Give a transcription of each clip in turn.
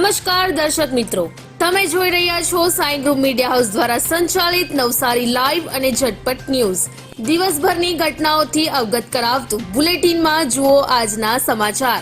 નમસ્કાર દર્શક મિત્રો. તમે જોઈ રહ્યા છો સાઈ ગ્રુપ મીડિયા હાઉસ દ્વારા સંચાલિત નવસારી લાઈવ અને ઝટપટ ન્યૂઝ. દિવસભરની ઘટનાઓથી અવગત કરાવતું બુલેટિનમાં જુઓ આજના સમાચાર.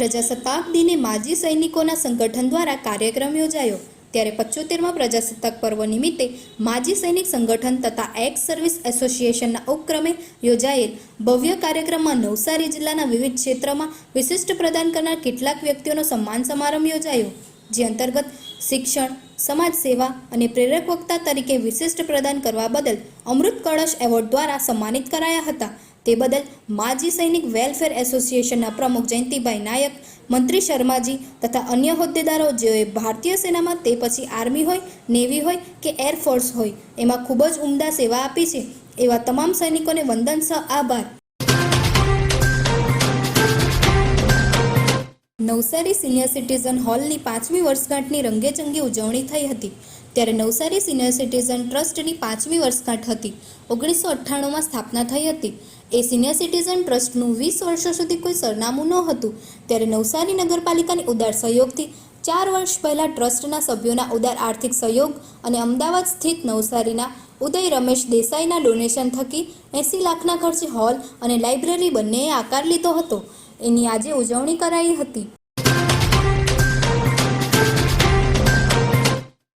પ્રજાસત્તાક દિને માજી સૈનિકોના સંગઠન દ્વારા કાર્યક્રમ યોજાયો. ત્યારે પચોતેરમાં પ્રજાસત્તાક પર્વ નિમિત્તે માજી સૈનિક સંગઠન તથા એક્સ સર્વિસ એસોસિએશનના ઉપક્રમે યોજાયેલ ભવ્ય કાર્યક્રમમાં નવસારી જિલ્લાના વિવિધ ક્ષેત્રમાં વિશિષ્ટ પ્રદાન કરનાર કેટલાક વ્યક્તિઓનો સન્માન સમારંભ યોજાયો, જે અંતર્ગત શિક્ષણ, સમાજ સેવા અને પ્રેરક વક્તા તરીકે વિશિષ્ટ પ્રદાન કરવા બદલ અમૃત કળશ એવોર્ડ દ્વારા સન્માનિત કરાયા હતા. તે બદલ માજી સૈનિક વેલફેર એસોસિએશનના પ્રમુખ જયંતિભાઈ નાયક મંત્રી શર્માજી તથા અન્ય હોદ્દેદારો જેઓએ ભારતીય સેનામાં તે પછી આર્મી હોય, નેવી હોય કે એરફોર્સ હોય, એમાં ખૂબ જ ઉમદા સેવા આપી છે, એવા તમામ સૈનિકોને વંદન સહ આભાર. નવસારી સિનિયર સિટીઝન હોલની પાંચમી વર્ષગાંઠની રંગેચંગી ઉજવણી થઈ હતી. ત્યારે નવસારી સિનિયર સિટીઝન ટ્રસ્ટની પાંચમી વર્ષગાંઠ હતી. ઓગણીસો અઠ્ઠાણુંમાં સ્થાપના થઈ હતી. એ સિનિયર સિટીઝન ટ્રસ્ટનું વીસ વર્ષો સુધી કોઈ સરનામું ન હતું ત્યારે નવસારી નગરપાલિકાની ઉદાર સહયોગથી ચાર વર્ષ પહેલાં ટ્રસ્ટના સભ્યોના ઉદાર આર્થિક સહયોગ અને અમદાવાદ સ્થિત નવસારીના ઉદય રમેશ દેસાઈના ડોનેશન થકી એંસી લાખના ખર્ચે હોલ અને લાઇબ્રેરી બંનેએ આકાર લીધો હતો. એની આજે ઉજવણી કરાઈ હતી.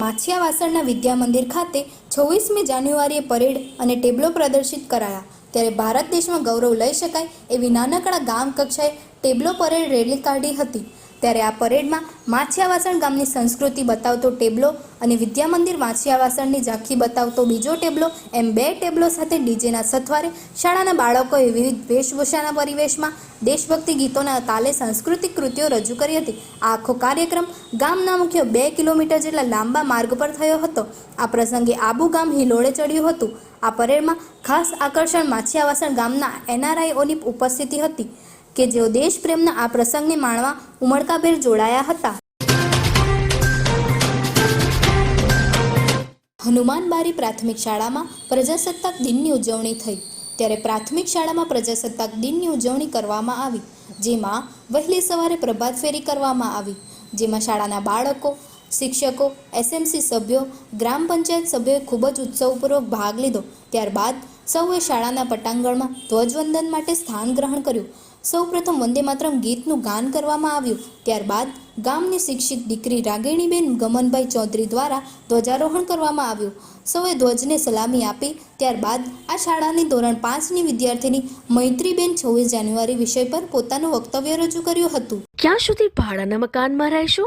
માછિયા વાસણના વિદ્યા મંદિર ખાતે છવ્વીસમી જાન્યુઆરીએ પરેડ અને ટેબલો પ્રદર્શિત કરાયા. ત્યારે ભારત દેશમાં ગૌરવ લઈ શકાય એવી નાનકડા ગામ કક્ષાએ ટેબલો પરેડ રેલી કાઢી હતી. ત્યારે આ પરેડમાં માછિયાવાસણ ગામની સંસ્કૃતિ બતાવતો ટેબલો અને વિદ્યા મંદિર માછિયાવાસણની ઝાંખી બતાવતો બીજો ટેબલો એમ બે ટેબલો સાથે ડીજેના સથવારે શાળાના બાળકોએ વિવિધ વેશભૂષાના પરિવેશમાં દેશભક્તિ ગીતોના તાલે સાંસ્કૃતિક કૃતિઓ રજૂ કરી હતી. આ આખો કાર્યક્રમ ગામના મુખ્ય બે કિલોમીટર જેટલા લાંબા માર્ગ પર થયો હતો. આ પ્રસંગે આબુ ગામ હિલોળે ચડ્યું હતું. આ પરેડમાં ખાસ આકર્ષણ માછિયાવાસણ ગામના એનઆરઆઈઓની ઉપસ્થિતિ હતી કે જેઓ દેશપ્રેમના આ પ્રસંગને માણવા ઉમળકાભેર જોડાયા હતા. હનુમાનબારી પ્રાથમિક શાળામાં પ્રજાસત્તાક દિનની ઉજવણી થઈ. ત્યારે પ્રાથમિક શાળામાં પ્રજાસત્તાક દિનની ઉજવણી કરવામાં આવી, જેમાં વહેલી સવારે પ્રભાત ફેરી કરવામાં આવી, જેમાં શાળાના બાળકો શિક્ષકો એસએમસી સભ્યો, ગ્રામ પંચાયત સભ્યોએ ખૂબ જ ઉત્સવપૂર્વક ભાગ લીધો. ત્યારબાદ સૌએ શાળાના પટાંગણમાં ધ્વજવંદન માટે સ્થાન ગ્રહણ કર્યું. સૌપ્રથમ વંદે માતરમ ગીતનું ગાન કરવામાં આવ્યું. ત્યારબાદ ગામની શિક્ષિત દીકરી રાગીણીબેન ગમનભાઈ ચૌધરી દ્વારા ધ્વજારોહણ કરવામાં આવ્યું. સૌએ ધ્વજને સલામી આપી. ત્યારબાદ આ શાળાની ધોરણ પાંચની વિદ્યાર્થીની મૈત્રીબેન છવ્વીસ જાન્યુઆરી વિષય પર પોતાનું વક્તવ્ય રજૂ કર્યું હતું. ક્યાં સુધી ભાડાના મકાનમાં રહેશો?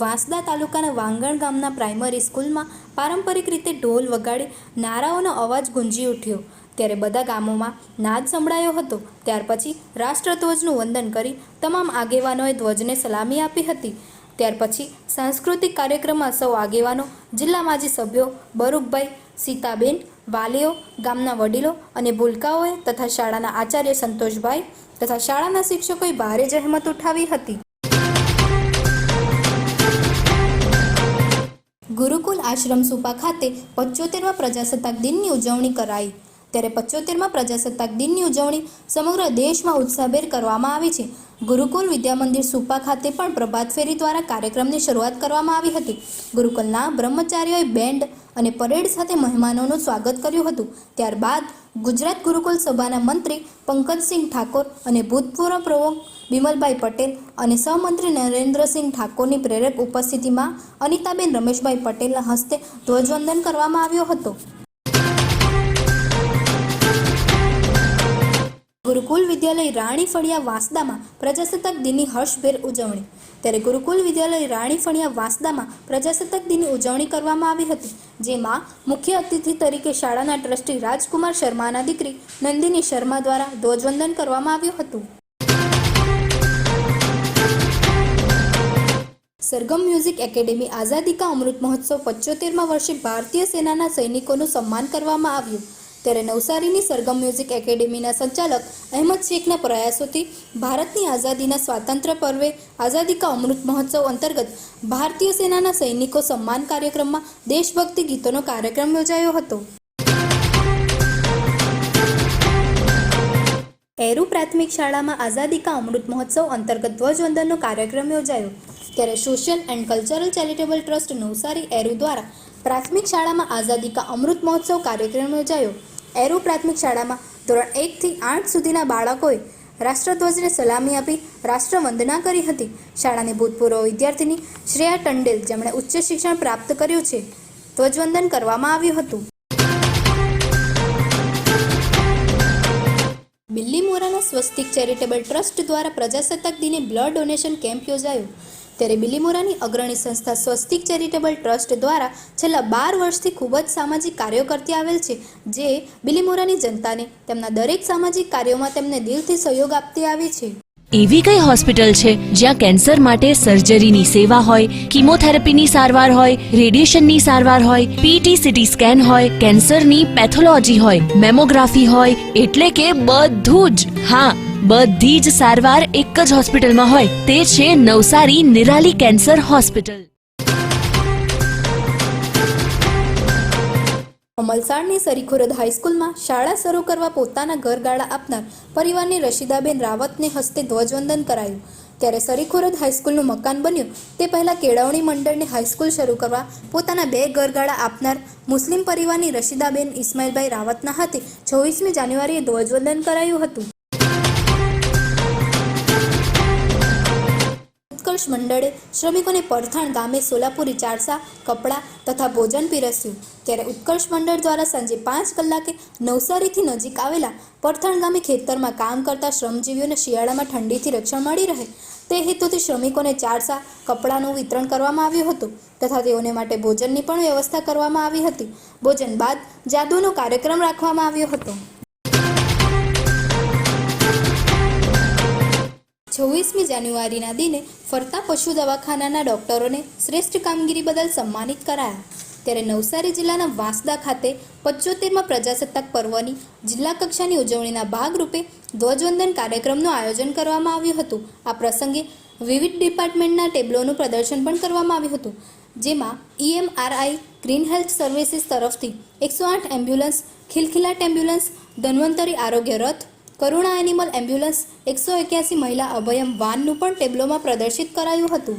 Vansda તાલુકાના વાંગણ ગામના પ્રાઇમરી સ્કૂલમાં પારંપરિક રીતે ઢોલ વગાડી નારાઓનો અવાજ ગુંજી ઉઠ્યો. ત્યારે બધા ગામોમાં નાદ સંભળાયો હતો. ત્યાર પછી રાષ્ટ્રધ્વજનું વંદન કરી તમામ આગેવાનોએ ધ્વજને સલામી આપી હતી. ત્યાર પછી સાંસ્કૃતિક કાર્યક્રમમાં સૌ આગેવાનો, જિલ્લા માજી સભ્યો, બરુકભાઈ, સીતાબેન, વાલીઓ, ગામના વડીલો અને ભૂલકાઓએ તથા શાળાના આચાર્ય સંતોષભાઈ તથા શાળાના શિક્ષકોએ ભારે જહેમત ઉઠાવી હતી. ગુરુકુલ આશ્રમ સુપા ખાતે પંચોતેરમા પ્રજાસત્તાક દિનની ઉજવણી કરાઈ. ત્યારે પચોતેરમા પ્રજાસત્તાક દિનની ઉજવણી સમગ્ર દેશમાં ઉત્સાહભેર કરવામાં આવી છે. ગુરુકુલ વિદ્યામંદિર સુપા ખાતે પણ પ્રભાત ફેરી દ્વારા કાર્યક્રમની શરૂઆત કરવામાં આવી હતી. ગુરુકુલના બ્રહ્મચારીઓએ બેન્ડ અને પરેડ સાથે મહેમાનોનું સ્વાગત કર્યું હતું. ત્યારબાદ ગુજરાત ગુરુકુલ સભાના મંત્રી પંકજસિંહ ઠાકોર અને ભૂતપૂર્વ પ્રમુખ બિમલભાઈ પટેલ અને સહમંત્રી નરેન્દ્રસિંહ ઠાકોરની પ્રેરક ઉપસ્થિતિમાં અનિતાબેન રમેશભાઈ પટેલના હસ્તે ધ્વજવંદન કરવામાં આવ્યો હતો. ગુરુકુલ વિદ્યાલય રાણી ફળિયા વાંસદામાં પ્રજાસત્તાક દિનની હર્ષભેર ઉજવણી. ત્યારે ગુરુકુલ વિદ્યાલય રાણી ફણિયા વાંસદામાં પ્રજાસત્તાક દિનની ઉજવણી કરવામાં આવી હતી, જેમાં મુખ્ય અતિથિ તરીકે શાળાના ટ્રસ્ટી રાજકુમાર શર્માના દીકરી નંદિની શર્મા દ્વારા ધ્વજવંદન કરવામાં આવ્યું હતું. સરગમ મ્યુઝિક એકેડેમી આઝાદી કા અમૃત મહોત્સવ પચોતેરમાં વર્ષે ભારતીય સેનાના સૈનિકોનું સન્માન કરવામાં આવ્યું. ત્યારે નવસારીની સરગમ મ્યુઝિક એકેડેમીના સંચાલક અહેમદ શેખના પ્રયાસોથી ભારતની આઝાદીના સ્વાતંત્ર્ય પર્વે આઝાદી કા અમૃત મહોત્સવ અંતર્ગત ભારતીય સેનાના સૈનિકો સન્માન કાર્યક્રમમાં દેશભક્તિ ગીતોનો કાર્યક્રમ યોજાયો હતો. એરુ પ્રાથમિક શાળામાં આઝાદી કા અમૃત મહોત્સવ અંતર્ગત ધ્વજવંદનનો કાર્યક્રમ યોજાયો. ત્યારે social and cultural charitable trust Navsari Eru દ્વારા પ્રાથમિક શાળામાં આઝાદી કા અમૃત મહોત્સવ કાર્યક્રમ યોજાયો. એરુ પ્રાથમિક શાળામાં ધોરણ એકથી આઠ સુધીના બાળકોએ રાષ્ટ્રધ્વજને સલામી આપી રાષ્ટ્રવંદના કરી હતી. શાળાની ભૂતપૂર્વ વિદ્યાર્થીની શ્રેયા ટંડેલ જેમણે ઉચ્ચ શિક્ષણ પ્રાપ્ત કર્યું છે. ધ્વજવંદન કરવામાં આવ્યું હતું. બિલ્લીમોરાના સ્વસ્તિક ચેરિટેબલ ટ્રસ્ટ દ્વારા પ્રજાસત્તાક દિને બ્લડ ડોનેશન કેમ્પ યોજાયો. ત્યારે બિલીમોરાની અગ્રણી સંસ્થા સ્વસ્તિક ચેરિટેબલ ટ્રસ્ટ દ્વારા છેલ્લા બાર વર્ષથી ખૂબ જ સામાજિક કાર્યો કરતી આવેલ છે, જે બિલીમોરાની જનતાને તેમના દરેક સામાજિક કાર્યોમાં તેમને દિલથી સહયોગ આપતી આવી છે. એવી કઈ હોસ્પિટલ છે જ્યાં કેન્સર માટે સર્જરીની સેવા હોય, કિમોથેરાપીની સારવાર હોય, રેડિયેશનની સારવાર હોય પીટી સીટી સ્કેન હોય, કેન્સરની પેથોલોજી હોય, મેમોગ્રાફી હોય, એટલે કે બધું જ. હા બધી જ સારવાર એક જ હોસ્પિટલમાં હોય. તે છે નવસારી નિરાલી કેન્સર હોસ્પિટલ. અમલસાડની સરીખોરદ હાઈસ્કૂલમાં શાળા શરૂ કરવા પોતાના ઘરગાળા આપનાર પરિવારની રશીદાબેન રાવતને હસ્તે ધ્વજવંદન કરાયું. ત્યારે સરીખોરદ હાઈસ્કૂલનું મકાન બન્યું. તે પહેલાં કેળવણી મંડળની હાઈસ્કૂલ શરૂ કરવા પોતાના બે ઘરગાળા આપનાર મુસ્લિમ પરિવારની રશીદાબેન ઇસ્માઇલભાઈ રાવતના હાથે છવ્વીસમી જાન્યુઆરીએ ધ્વજવંદન કરાયું હતું. ઉત્કર્ષ મંડળે શ્રમિકોને પડથાણ ગામે સોલાપુરી ચારસા, કપડાં તથા ભોજન પીરસ્યું. ત્યારે ઉત્કર્ષ મંડળ દ્વારા સાંજે પાંચ કલાકે નવસારીથી નજીક આવેલા પડથાણ ગામે ખેતરમાં કામ કરતા શ્રમજીવીઓને શિયાળામાં ઠંડીથી રક્ષણ મળી રહે. તે હેતુથી શ્રમિકોને ચારસા, કપડાંનું વિતરણ કરવામાં આવ્યું હતું તથા તેઓને માટે ભોજનની પણ વ્યવસ્થા કરવામાં આવી હતી. ભોજન બાદ જાદુનો કાર્યક્રમ રાખવામાં આવ્યો હતો. છવ્વીસમી જાન્યુઆરીના દિને ફરતા પશુ દવાખાનાના ડોક્ટરોને શ્રેષ્ઠ કામગીરી બદલ સન્માનિત કરાયા. ત્યારે નવસારી જિલ્લાના વાંસદા ખાતે પચોતેરમાં પ્રજાસત્તાક પર્વની જિલ્લા કક્ષાની ઉજવણીના ભાગરૂપે ધ્વજવંદન કાર્યક્રમનું આયોજન કરવામાં આવ્યું હતું. આ પ્રસંગે વિવિધ ડિપાર્ટમેન્ટના ટેબલોનું પ્રદર્શન પણ કરવામાં આવ્યું હતું. જેમાં ઈએમઆરઆઈ ગ્રીન હેલ્થ સર્વિસીસ તરફથી એકસો આઠ એમ્બ્યુલન્સ, ખિલખિલાટ એમ્બ્યુલન્સ, ધન્વંતરી આરોગ્ય રથ કરુણા એનિમલ એમ્બ્યુલન્સ એકસો એક્યાસી મહિલા અભયમ વાનનું પણ ટેબ્લોમાં પ્રદર્શિત કરાયું હતું.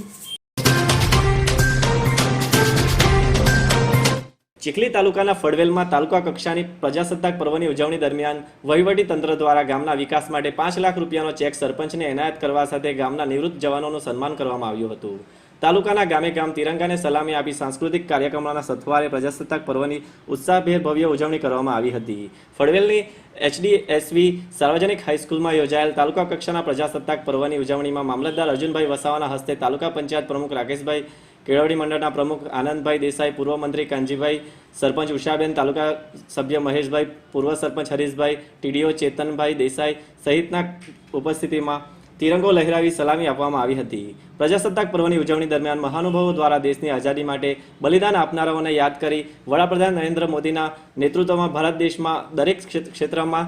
ચીખલી તાલુકાના ફળવેલમાં તાલુકા કક્ષાની પ્રજાસત્તાક પર્વની ઉજવણી દરમિયાન વહીવટી તંત્ર દ્વારા ગામના વિકાસ માટે પાંચ લાખ રૂપિયાનો ચેક સરપંચને એનાયત કરવા સાથે ગામના નિવૃત્ત જવાનોનું સન્માન કરવામાં આવ્યું હતું. તાલુકાના ગામે ગામ તિરંગાને સલામી આપી સાંસ્કૃતિક કાર્યક્રમોના સથવારે પ્રજાસત્તાક પર્વની ઉત્સાહભેર ભવ્ય ઉજવણી કરવામાં આવી હતી. ફળવેલની એચડીએસવી સાર્વજનિક હાઈસ્કૂલમાં યોજાયેલ તાલુકા કક્ષાના પ્રજાસત્તાક પર્વની ઉજવણીમાં મામલતદાર અર્જુનભાઈ વસાવાના હસ્તે તાલુકા પંચાયત પ્રમુખ રાકેશભાઈ કેળવણી મંડળના પ્રમુખ આનંદભાઈ દેસાઈ, પૂર્વ મંત્રી કાનજીભાઈ, સરપંચ ઉષાબેન, તાલુકા સભ્ય મહેશભાઈ, પૂર્વ સરપંચ હરીશભાઈ, ટીડીઓ ચેતનભાઈ દેસાઈ સહિતના ઉપસ્થિતિમાં તિરંગો લહેરાવી સલામી આપવામાં આવી હતી. પ્રજાસત્તાક પર્વની ઉજવણી દરમિયાન મહાનુભાવો દ્વારા દેશની આઝાદી માટે બલિદાન આપનારાઓને યાદ કરી વડાપ્રધાન નરેન્દ્ર મોદીના નેતૃત્વમાં ભારત દેશમાં દરેક ક્ષેત્રમાં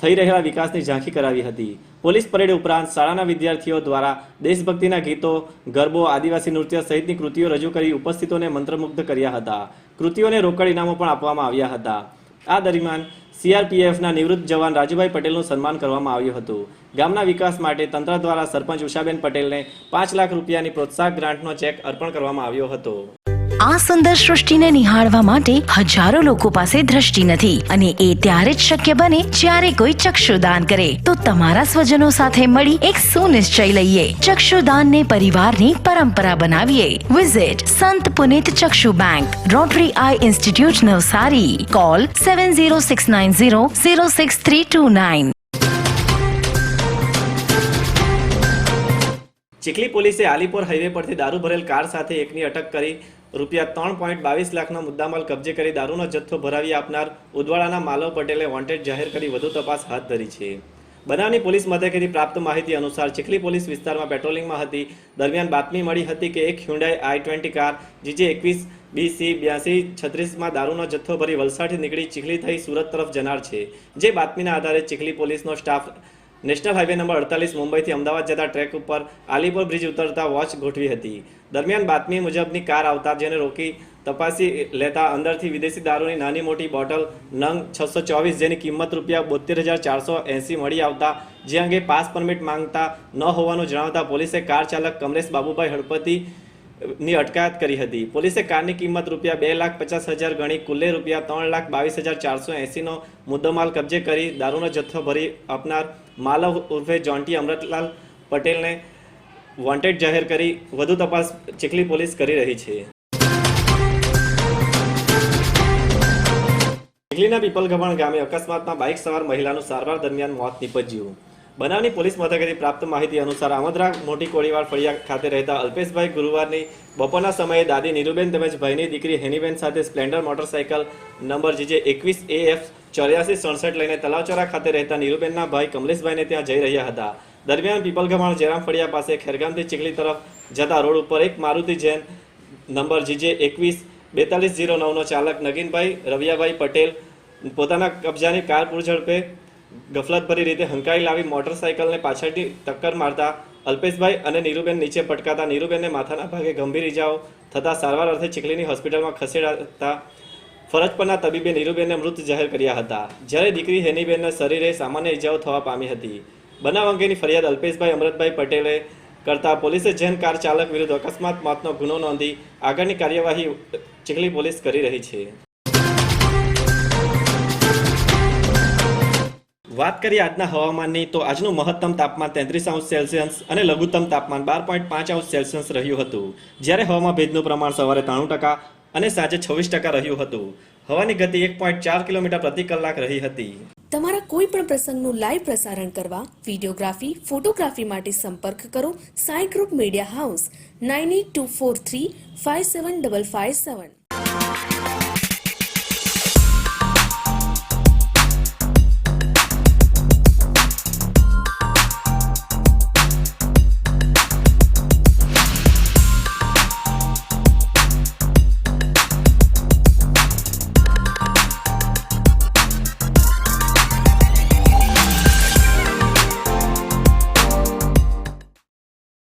થઈ રહેલા વિકાસની ઝાંખી કરાવી હતી. પોલીસ પરેડ ઉપરાંત શાળાના વિદ્યાર્થીઓ દ્વારા દેશભક્તિના ગીતો, ગરબો, આદિવાસી નૃત્ય સહિતની કૃતિઓ રજૂ કરી ઉપસ્થિતોને મંત્રમુગ્ધ કર્યા હતા. કૃતિઓને રોકડ ઇનામો પણ આપવામાં આવ્યા હતા. આ દરમિયાન સીઆરપીએફના નિવૃત્ત જવાન રાજુભાઈ પટેલનું સન્માન કરવામાં આવ્યું હતું. ગામના વિકાસ માટે તંત્ર દ્વારા સરપંચ ઉષાબેન પટેલને પાંચ લાખ રૂપિયાની પ્રોત્સાહક ગ્રાન્ટનો ચેક અર્પણ કરવામાં આવ્યો હતો. આ સુંદર સૃષ્ટિને નિહાળવા માટે હજારો લોકો પાસે દ્રષ્ટિ નથી અને એ ત્યારે જ શક્ય બને જ્યારે કોઈ ચક્ષુદાન કરે. તો તમારા સ્વજનો સાથે મળી એક સુનિશ્ચય લઈએ. ચક્ષુદાનને પરિવારની પરંપરા બનાવીએ. Visit Sant Punit Chakshu bank rotary eye institute Navsari. Call seven zero six nine zero zero six three two nine Chikhli પોલીસે આલીપોર હાઈવે પરથી દારૂ ભરેલ કાર સાથે એકની અટક કરી રૂપિયા ત્રણ પોઈન્ટ બાવીસ લાખનો મુદ્દામાલ કબજે કરી દારૂનો જથ્થો ભરાવી આપનાર ઉદવાડાના માલવ પટેલે વોન્ટેડ જાહેર કરી વધુ તપાસ હાથ ધરી છે. બનાવની પોલીસ મથકેથી પ્રાપ્ત માહિતી અનુસાર ચીખલી પોલીસ વિસ્તારમાં પેટ્રોલિંગમાં હતી. દરમિયાન બાતમી મળી હતી કે એક Hyundai i twenty car, GJ એકવીસ બીસી બ્યાસી છત્રીસમાં દારૂનો જથ્થો ભરી વલસાડથી નીકળી ચીખલી થઈ સુરત તરફ જનાર છે. જે બાતમીના આધારે ચીખલી પોલીસનો સ્ટાફ નેશનલ હાઈવે નંબર અડતાલીસ મુંબઈથી અમદાવાદ જતા ટ્રેક ઉપર આલીપોર બ્રિજ ઉતરતા વોચ ગોઠવી હતી. દરમિયાન બાતમી મુજબની કાર આવતા જેને રોકી તપાસી લેતા અંદરથી વિદેશી દારૂની નાની મોટી બોટલ નંગ છસો ચોવીસ જેની કિંમત રૂપિયા બોતેર હજાર ચારસો એંસી મળી આવતા, જે અંગે પાસ પરમિટ માંગતા ન હોવાનું જણાવતા પોલીસે કાર ચાલક કમલેશ બાબુભાઈ હળપતિ ની અટકાયત કરી હતી. પોલીસે કારની કિંમત રૂપિયા બે લાખ પચાસ હજાર ગણી, કુલ્લે રૂપિયા ત્રણ લાખ બાવીસ હજાર ચારસો એંસીનો મુદ્દોમાલ કબજે કરી દારૂનો જથ્થો ભરી આપનાર માલવ ઉર્ફે જોન્ટી અમૃતલાલ પટેલને વોન્ટેડ જાહેર કરી વધુ તપાસ ચીખલી પોલીસ કરી રહી છે. ચીખલીના પીપલગમણ ગામે અકસ્માતમાં બાઇક સવાર મહિલાનું સારવાર દરમિયાન મોત નીપજ્યું. બનાવની પોલીસ મથકેથી પ્રાપ્ત માહિતી અનુસાર આમદરા મોટી કોળીવાડ ફળિયા ખાતે રહેતા અલ્પેશભાઈ ગુરુવારની બપોરના સમયે દાદી નીરુબેન તેમજ ભાઈની દીકરી હેનીબેન સાથે સ્પ્લેન્ડર મોટરસાયકલ નંબર જીજે એકવીસ એ એફ ચોર્યાસી સડસઠ લઈને તલાવચોરા ખાતે રહેતા નીરુબેનના ભાઈ કમલેશભાઈને ત્યાં જઈ રહ્યા હતા. દરમિયાન પીપલગમાણ જયરામ ફળિયા પાસે ખેરગામથી ચીખલી તરફ જતા રોડ ઉપર એક મારુતિ જૈન નંબર જીજે એકવીસ બેતાલીસ જીરો નવનો ચાલક નગીનભાઈ રવિયાભાઈ પટેલ પોતાના કબજાની કાર પૂરઝડપે ગફલતભરી રીતે હંકારી લાવી મોટરસાયકલને પાછળથી ટક્કર મારતા અલ્પેશભાઈ અને નીરુબેન નીચે પટકાતા નીરુબેનને માથાના ભાગે ગંભીર ઇજાઓ થતા સારવાર અર્થે ચીખલીની હોસ્પિટલમાં ખસેડાતા ફરજ પરના તબીબે નીરુબેનને મૃત જાહેર કર્યા હતા. જ્યારે દીકરી હેનીબેનના શરીરે સામાન્ય ઇજાઓ થવા પામી હતી. બનાવ અંગેની ફરિયાદ અલ્પેશભાઈ અમૃતભાઈ પટેલે કરતા પોલીસે જેન કાર ચાલક વિરુદ્ધ અકસ્માત, મોતનો ગુનો નોંધી આગળની કાર્યવાહી ચીખલી પોલીસ કરી રહી છે. વાત કરીએ આજના હવામાનની, તો આજનું મહત્તમ તાપમાન તેત્રીસ અંશ સેલ્સિયસ અને લઘુત્તમ તાપમાન બાર પોઈન્ટ પાંચ અંશ સેલ્સિયસ રહ્યું હતું. જ્યારે હવામાં ભેજનું પ્રમાણ સવારે ત્રાણું ટકા અને સાંજે છવ્વીસ ટકા રહ્યું હતું. હવાની ગતિ એક પોઈન્ટ ચાર કિલોમીટર પ્રતિ કલાક રહી હતી. તમારા કોઈ પણ પ્રસંગનું લાઈવ પ્રસારણ કરવા વિડીયોગ્રાફી, ફોટોગ્રાફી માટે સંપર્ક કરો Sai group media house, nine eight two four three five seven double five seven.